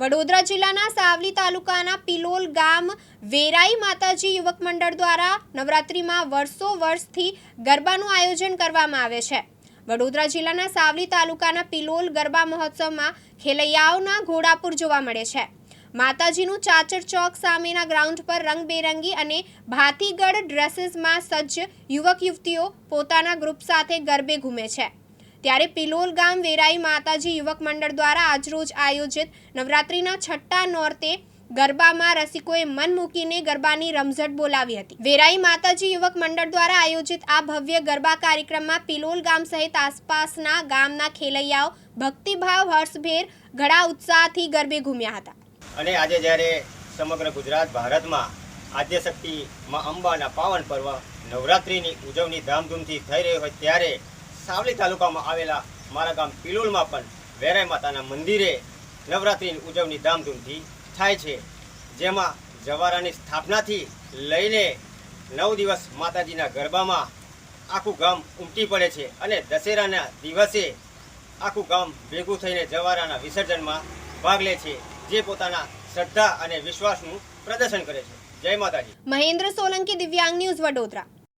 વડોદરા જિલ્લાના સાવલી તાલુકાના પિલોલ ગામ વેરાઈ માતાજી યુવક મંડળ દ્વારા નવરાત્રિમાં વર્ષો વર્ષથી ગરબાનું આયોજન કરવામાં આવે છે. વડોદરા જિલ્લાના સાવલી તાલુકાના પિલોલ ગરબા મહોત્સવમાં ખેલૈયાઓના ઘોડાપુર જોવા મળે છે. માતાજીનું ચાચર ચોક સામેના ગ્રાઉન્ડ પર રંગબેરંગી અને ભાતીગઢ ડ્રેસીસમાં સજ્જ યુવક યુવતીઓ પોતાના ગ્રુપ સાથે ગરબે ઘૂમે છે. ત્યારે પિલોલ ગામ વેરાઈ માતાજી યુવક મંડળ દ્વારા આજરોજ આયોજિત નવરાત્રિના છઠ્ઠા નોરતે ગરબામાં રસિકોએ મન મૂકીને ગરબાની રમઝટ બોલાવી હતી. વેરાઈ માતાજી યુવક મંડળ દ્વારા આયોજિત આ ભવ્ય ગરબા કાર્યક્રમમાં પિલોલ ગામ સહિત આસપાસના ગામના ખેલૈયાઓ ભક્તિભાવ, હર્ષભેર, ઘણા ઉત્સાહથી ગરબે ઘૂમ્યા હતા. અને આજે જ્યારે સમગ્ર ગુજરાત ભારતમાં આદ્યશક્તિ માં અંબાના પાવન પર્વ નવરાત્રિની ઉજવણી ધામધૂમથી થઈ રહી હોય ત્યારે સાવલી તાલુકામાં આવેલા મારા ગામ પિલોલમાં પણ વેરાય માતાના મંદિરે નવરાત્રિની ઉજવણી ધામધૂમથી થાય છે. જેમાં જવારાની સ્થાપનાથી લઈને નવ દિવસ માતાજીના ગરબામાં આખું ગામ ઉમટી પડે છે અને દશેરાના દિવસે આખું ગામ ભેગું થઈને જવારાના વિસર્જનમાં ભાગ લે છે, જે પોતાના શ્રદ્ધા અને વિશ્વાસનું પ્રદર્શન કરે છે. જય માતાજી. મહેન્દ્ર સોલંકી દિવ્યાંગ ન્યૂઝ વડોદરા.